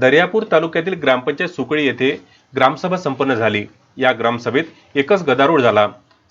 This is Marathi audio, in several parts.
दर्यापूर तालुक्यातील ग्रामपंचायत सुकळी येथे ग्रामसभा संपन्न झाली. या ग्रामसभेत एकच गदारोळ झाला.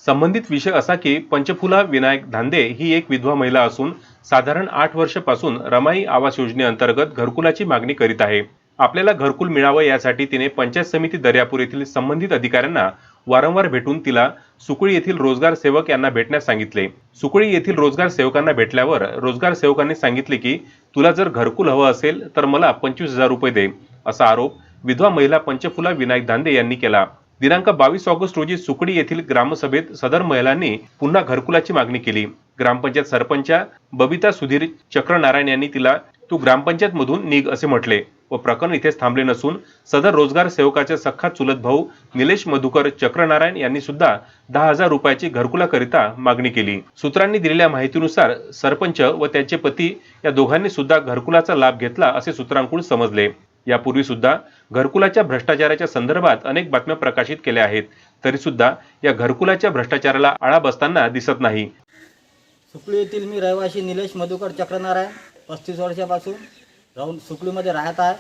संबंधित विषय असा की पंचफुला विनायक धांदे ही एक विधवा महिला असून साधारण आठ वर्षापासून रमाई आवास योजनेअंतर्गत घरकुलाची मागणी करीत आहे. आपल्याला घरकुल मिळावं यासाठी तिने पंचायत समिती दर्यापूर येथील संबंधित अधिकाऱ्यांना वारंवार भेटून तिला सुकळी येथील रोजगार सेवक यांना भेटण्यास सांगितले. सुकळी येथील रोजगार सेवकांना भेटल्यावर रोजगार सेवकांनी सांगितले की तुला जर घरकुल हवं असेल तर मला पंचवीस हजार रुपये दे असा आरोप विधवा महिला पंचफुला विनायक धांदे यांनी केला. दिनांक बावीस ऑगस्ट रोजी सुकडी येथील ग्रामसभेत सदर महिलांनी पुन्हा घरकुलाची मागणी केली. ग्रामपंचायत सरपंचा बबिता सुधीर चक्रनारायण यांनी तिला तू ग्रामपंचायत मधून निघ असे म्हटले. व प्रकरण इथेच थांबले नसून सदर रोजगार सेवकाचे सख्खा चुलत भाऊ निलेश मधुकर चक्रनारायण यांनी सुद्धा दहा हजार रुपयाची घरकुलाकरिता मागणी केली. सूत्रांनी दिलेल्या माहितीनुसार सरपंच व त्यांचे पती या दोघांनी सुद्धा घरकुलाचा लाभ घेतला असे सूत्रांकडून समजले. यापूर्वी सुद्धा घरकुलाच्या भ्रष्टाचाराच्या संदर्भात अनेक बातम्या प्रकाशित केल्या आहेत. तरी सुद्धा या घरकुलाच्या भ्रष्टाचाराला आळा बसताना दिसत नाही. सुकळी येथील मी रहिवासी निलेश मधुकर चक्रनारायण पस्तीस वर्षापासून राहून सुकळीमध्ये राहत आहे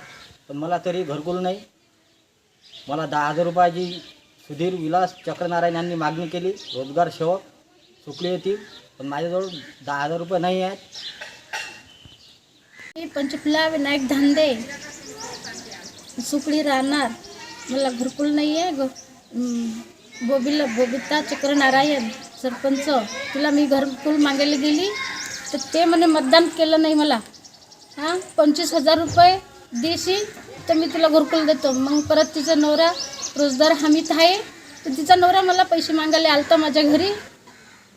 पण मला तरी घरकुल नाही. मला दहा हजार रुपयाची सुधीर विलास चक्रनारायण यांनी मागणी केली रोजगार सेवक सुकळी येतील पण माझ्याजवळ दहा हजार रुपये नाही आहेत. मी पंचफुला विनायक धांदे. सुकळी राहणार. मला घरकुल नाही आहे ग बोबिता चक्रनारायण सरपंच. तुला मी घरकुल मागायला गेली तर ते म्हणे मतदान केलं नाही मला. हां पंचवीस हजार रुपये देशील तर मी तुला घरकुल देतो. मग परत तिचा नवरा रोजगार हमीत आहे तर तिचा नवरा मला पैसे मागायला आलता माझ्या घरी.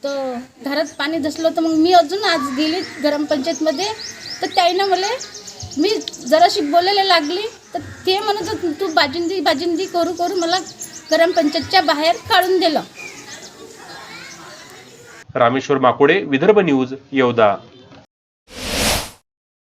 तर घरात पाणी धसलं तर मग मी अजून आज गेली ग्रामपंचायतमध्ये तर त्याईनं मला मी जराशी बोलायला लागली तर ते म्हणत तू बाजिंदी बाजिंदी करू करू मला ग्रामपंचायतच्या बाहेर काढून दिलं. रामेश्वर माकोडे विदर्भ न्यूज येवदा.